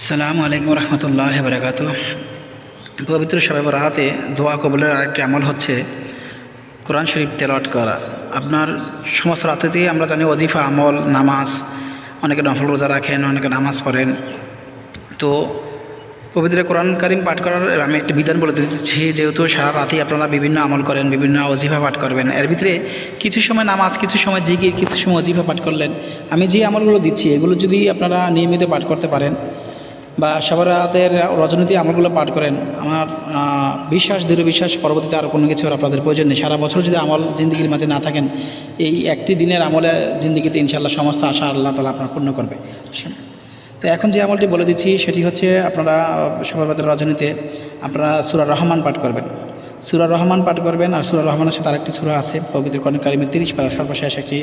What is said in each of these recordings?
আসসালামু আলাইকুম রহমতুল্লাহ বরাকাত পবিত্র সবাই রাহাতে দোয়া কবুলের আরেকটি আমল হচ্ছে কোরআন শরীফ তেলাওয়াত করা। আপনার সমস্ত রাতেতেই আমরা জানি অজিফা আমল, নামাজ, অনেকে নফল রোজা রাখেন, অনেকে নামাজ পড়েন। তো পবিত্র কোরআন কারিম পাঠ করার আমি একটা বিধান বলে দিচ্ছি, যেহেতু সারা রাতেই আপনারা বিভিন্ন আমল করেন, বিভিন্ন অজিফা পাঠ করবেন। এর ভিতরে কিছু সময় নামাজ, কিছু সময় জিকির, কিছু সময় অজিফা পাঠ করলেন। আমি যে আমলগুলো দিচ্ছি, এগুলো যদি আপনারা নিয়মিত পাঠ করতে পারেন বা সবার রাতের রজনীতি আমলগুলো পাঠ করেন, আমার বিশ্বাস, দৃঢ় বিশ্বাস, পরবর্তীতে আর কোনো কিছু আপনাদের প্রয়োজন নেই। সারা বছর যদি আমল জিন্দগির মাঝে না থাকেন, এই একটি দিনের আমলে জিন্দগিতে ইনশাল্লাহ সমস্ত আশা আল্লাহ তালা আপনার পূর্ণ করবে। তো এখন যে আমলটি বলে দিচ্ছি, সেটি হচ্ছে আপনারা সবার হাতের রজনীতে আপনারা সুরা রহমান পাঠ করবেন। সুরা রহমান পাঠ করবেন আর সুরা রহমানের সাথে আরেকটি সুরা আছে, পবিত্র কর্ণ কারিমের তিরিশ পারা সর্বশেষ একটি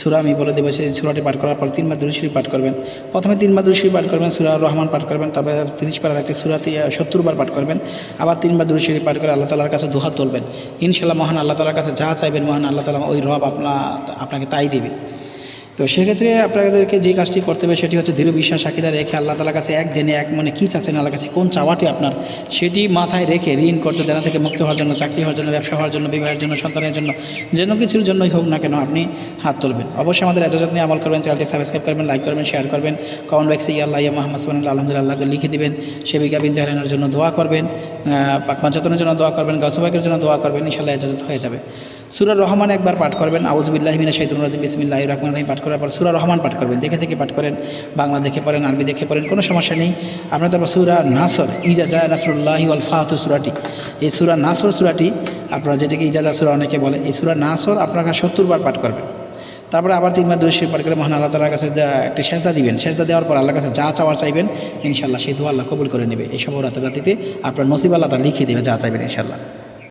সুরা, আমি বলে দেবো সেই সুরাটি পাঠ করার পর তিনবার দুরুশরী পাঠ করবেন। প্রথমে তিনবার দুরুশরী পাঠ করবেন, সুরা রহমান পাঠ করবেন, তারপরে তিরিশ পারার একটি সুরাতি সত্তর বার পাঠ করবেন। আবার তিনবার দুরুশরী পাঠ করে আল্লাহ তালার কাছে দুহাত তুলবেন। ইনশাল্লাহ মহান আল্লাহ তালার কাছে যা চাইবেন মহান আল্লাহ তালা ওই রব আপনা আপনাকে তাই দিবে। তো সেক্ষেত্রে আপনাদেরকে যে কাজটি করতে হবে সেটি হচ্ছে দৃঢ় বিশ্বাস আকিদা রেখে আল্লাহ তালার কাছে এক দিনে এক মনে কী চাচ্ছেন, আল্লাহর কাছে কোন চাওয়াটি আপনার, সেটি মাথায় রেখে ঋণ করতে, দেনা থেকে মুক্ত হওয়ার জন্য, চাকরি হওয়ার জন্য, ব্যবসা হওয়ার জন্য, বিবাহের জন্য, সন্তানের জন্য, যেন কিছুর জন্যই হোক না কেন আপনি হাত তুলবেন। অবশ্যই আমাদের এত যত্নে আমল করবেন, চ্যানেলটি সাবস্ক্রাইব করবেন, লাইক করবেন, শেয়ার করবেন, কমেন্ট বক্সে ইয়াল্লাহ ইয়া মোহাম্মদ সাল্লাহ আলহামদুলিল্লাহকে লিখে দিবেন সেবিকা বিদ্যা জন্য দোয়া করবেন। পাকমান চেতনের জন্য দোয়া করবেন গাছবাকের জন্য দোয়া করবেন ইনশাল্লাহ এজাজত হয়ে যাবে। সুরা রহমান একবার পাঠ করবেন আউজবিল্লাহ মিনা শহীদুল রাজিম বিসমিল্লাহ রহমান রহিম, পাঠ করার পর সুরা রহমান পাঠ করবেন। দেখে দেখে পাঠ করেন, বাংলা দেখে পড়েন, আরবি দেখে পড়েন, কোনো সমস্যা নেই। আপনার তারপর সুরা নাসর, ইজাজা নাসরুল্লাহি ওয়াল ফাহাতু সুরাটি। এই সুরা নাসর সুরাটি, আপনারা যেটাকে ইজাজা সুরা অনেকে বলে, এই সুরা নাসর আপনারা সত্তরবার পাঠ করবেন। তারপরে আবার তিনবার দুই পাঠ করে মহান আল্লাহ তালার কাছে যা একটি সেজদা দিবেন, সেজদা দেওয়ার পর আল্লাহর কাছে যা চাওয়া চাইবেন ইনশাল্লাহ সেই দোয়া আল্লাহ কবুল করে নেবে। এই সব রাতের রাতিতে আপনার নসিব আল্লাহ তা লিখিয়ে দেবে যা চাইবেন ইনশাল্লাহ